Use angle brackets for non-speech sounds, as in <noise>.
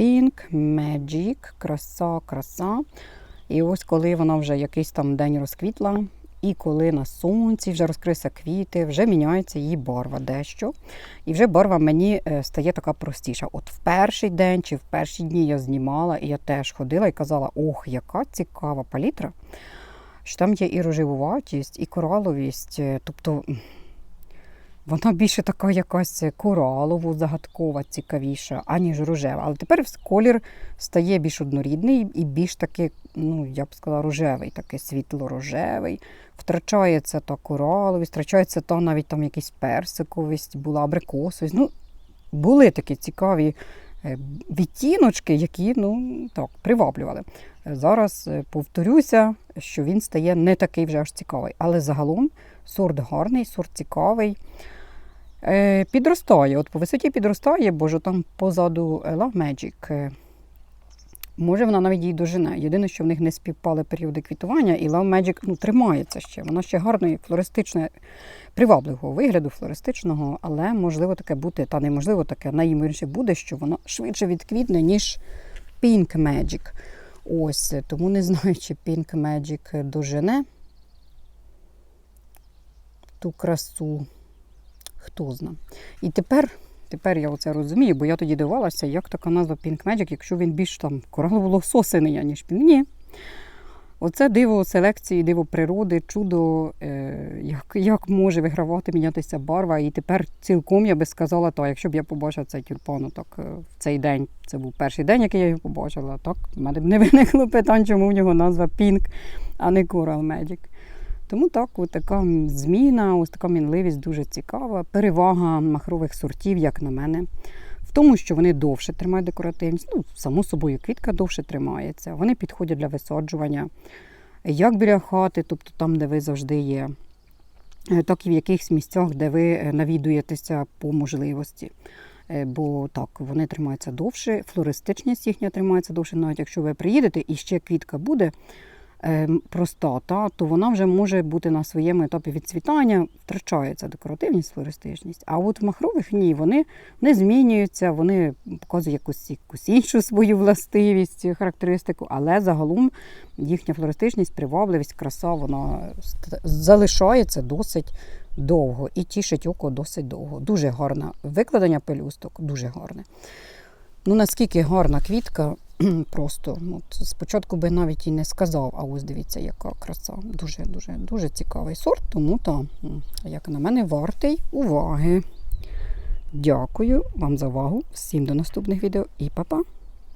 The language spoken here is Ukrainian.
Pink Magic, краса, краса. І ось коли вона вже якийсь там день розквітла, і коли на сонці вже розкрилися квіти, вже міняється її барва дещо. І вже барва мені е, стає така простіша. От в перший день чи в перші дні я знімала, і я теж ходила і казала: ох, яка цікава палітра. Що там є і рожевуватість, і кораловість. е, Тобто вона більше така якась коралово загадкова, цікавіша, аніж рожева. Але тепер колір стає більш однорідний і більш такий, ну я б сказала, рожевий, такий світло-рожевий. Втрачається та кораловість, втрачається та навіть там якась персиковість, була абрикосовість. Ну, були такі цікаві е, відтіночки, які ну, так, приваблювали. Зараз е, повторюся, що він стає не такий вже аж цікавий. Але загалом сорт гарний, сорт цікавий. Е, Підростає, от по висоті підростає, бо ж там позаду е, Love Magic. е, Може, вона навіть її дожене. Єдине, що в них не співпали періоди квітування, і Love Magic ну, тримається ще. Вона ще гарної, флористичної, привабливого вигляду, флористичного, але можливо таке бути, та неможливо таке, найімовірніше буде, що вона швидше відквітне, ніж Pink Magic. Ось, тому не знаю, чи Pink Magic дожене ту красу. Хто зна. І тепер, тепер я оце розумію, бо я тоді дивилася, як така назва Pink Magic, якщо він більш там коралово-лососений, ніж Pink. Ні. Оце диво селекції, диво природи, чудо, е, як, як може вигравати, мінятися барва. І тепер цілком я би сказала, так, якщо б я побачила цей тюльпан так, е, в цей день, це був перший день, який я його побачила, так, в мене б не виникло питань, чому в нього назва Pink, а не Coral Magic. Тому так, от така зміна, ось така мінливість дуже цікава. Перевага махрових сортів, як на мене, в тому, що вони довше тримають декоративність. Ну, само собою, квітка довше тримається. Вони підходять для висаджування як біля хати, тобто там, де ви завжди є, е, так і в якихось місцях, де ви е, навідуєтеся по можливості. Е, Бо так, вони тримаються довше, флористичність їхня тримається довше, навіть якщо ви приїдете і ще квітка буде е, проста, та, то вона вже може бути на своєму етапі відцвітання, втрачається декоративність, флористичність. А от в махрових ні, вони не змінюються, вони показують якусь, якусь іншу свою властивість, характеристику, але загалом їхня флористичність, привабливість, краса, вона залишається досить довго і тішить око досить довго. Дуже гарне викладення пелюсток, дуже гарне. Ну наскільки гарна квітка, <clears throat> просто от, спочатку би навіть і не сказав, а ось дивіться, яка краса. Дуже дуже дуже цікавий сорт, тому та, як на мене, вартий уваги. Дякую вам за увагу. Всім до наступних відео і па-па!